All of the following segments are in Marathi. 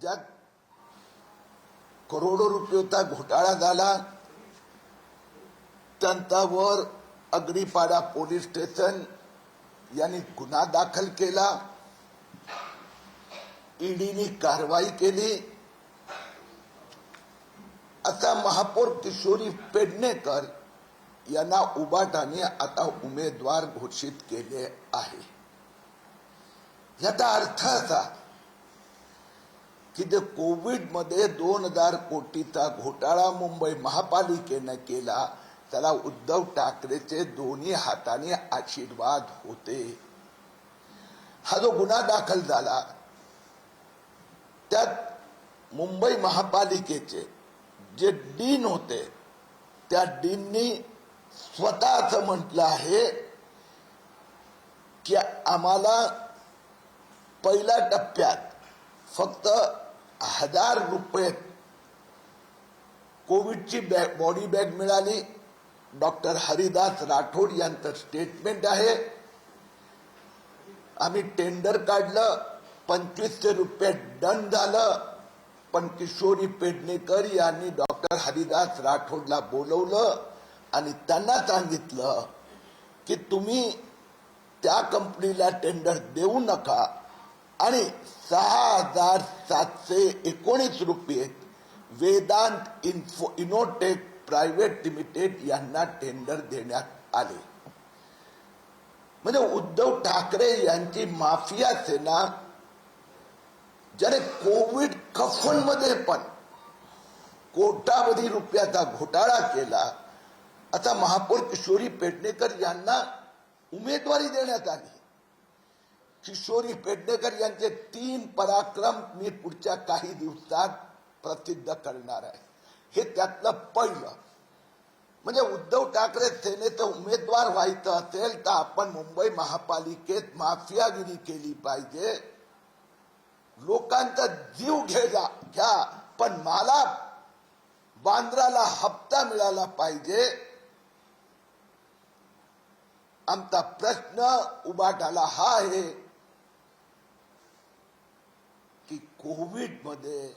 ज्यात करोडो रुपयेचा घोटाळा झाला. त्यांच्यावर अग्रीपाडा पोलीस स्टेशन यांनी गुन्हा दाखल केला. ईडीने कारवाई केली. आता महापौर किशोरी पेडणेकर यांना उबाटाने आता उमेदवार घोषित केले आहे. याचा अर्थ असा की जे कोविडमध्ये दोन हजार कोटीचा घोटाळा मुंबई महापालिकेनं केला त्याला उद्धव ठाकरेचे दोन्ही हाताने आशीर्वाद होते. हा जो गुन्हा दाखल झाला त्यात मुंबई महापालिकेचे जे डीन होते त्या डीननी स्वतः असं म्हटलं आहे की आम्हाला पहिल्या टप्प्यात फक्त हजार रुपये. कोविडची बॅग बॉडी बॅग मिळाली. डॉक्टर हरिदास राठोड यांचं स्टेटमेंट आहे. आम्ही टेंडर काढलं. पंचवीसशे रुपये डन झालं. पण किशोरी पेडणेकर यांनी डॉक्टर हरिदास राठोडला बोलवलं आणि त्यांना सांगितलं की तुम्ही त्या कंपनीला टेंडर देऊ नका. आणि सहा हजार सातशे एकोणीस रुपये Vedant info Innotech private limited यांना टेंडर देण्यात आले. म्हणजे उद्धव ठाकरे यांची माफिया सेना ज्याने कोविड कफनमध्ये पण कोटावधी रुपयाचा घोटाळा केला आता महापौर किशोरी पेडणेकर यांना उमेदवारी देण्यात आली. किशोरी पेडणेकर यांचे तीन पराक्रम मी पुढच्या काही दिवसात प्रसिद्ध करणार आहे. हे त्यातलं पहिलं. म्हणजे उद्धव ठाकरे सेनेचं उमेदवार व्हायचं असेल तर आपण मुंबई महापालिकेत माफियागिरी केली पाहिजे. लोकांचा जीव घे घ्या पण मला बांद्राला हप्ता मिळाला पाहिजे. आमचा प्रश्न उभाटाला हा आहे कोविडमध्ये कोविडमध्ये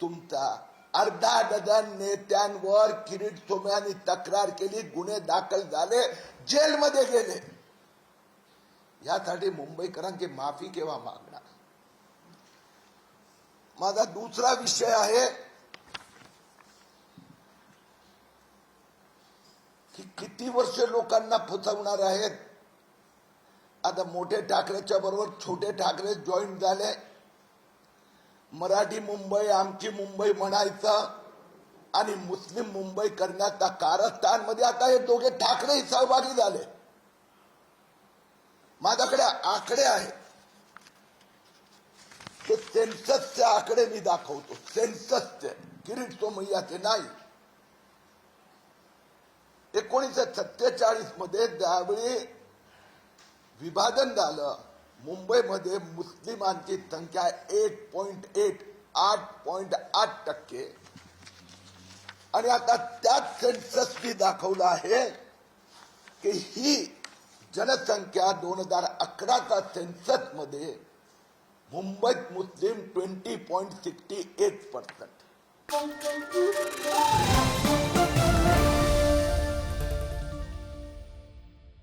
तुमचा अर्धा डझन नेत्यांवर किरीट सोमयानी तक्रार केली गुन्हे दाखल झाले जेलमध्ये गेले. यासाठी मुंबईकरांची माफी केव्हा मागणार? माझा दुसरा विषय आहे की किती वर्ष लोकांना फसवणार आहेत? आता मोठे ठाकरेच्या बरोबर छोटे ठाकरे जॉईन झाले. मराठी मुंबई आमची मुंबई म्हणायचं आणि मुस्लिम मुंबई करण्याचा कारस्थानमध्ये आता हे दोघे ठाकरे सहभागी झाले. माझ्याकडे आकडे आहेत. ते सेन्ससचे आकडे मी दाखवतो. सेन्ससचे. किरीट सोमय्याचे नाही. एकोणीसशे सत्तेचाळीसमध्ये ज्यावेळी विभाजन झालं. मुंबईमध्ये मुस्लिमांची संख्या एट पॉइंट एट आठ पॉइंट आठ टक्के. आणि आता त्याच सेन्ससनी दाखवलं आहे की ही जनसंख्या दोन हजार अकराचा सेन्ससमध्ये मुंबईत मुस्लिम twenty point sixty eight percent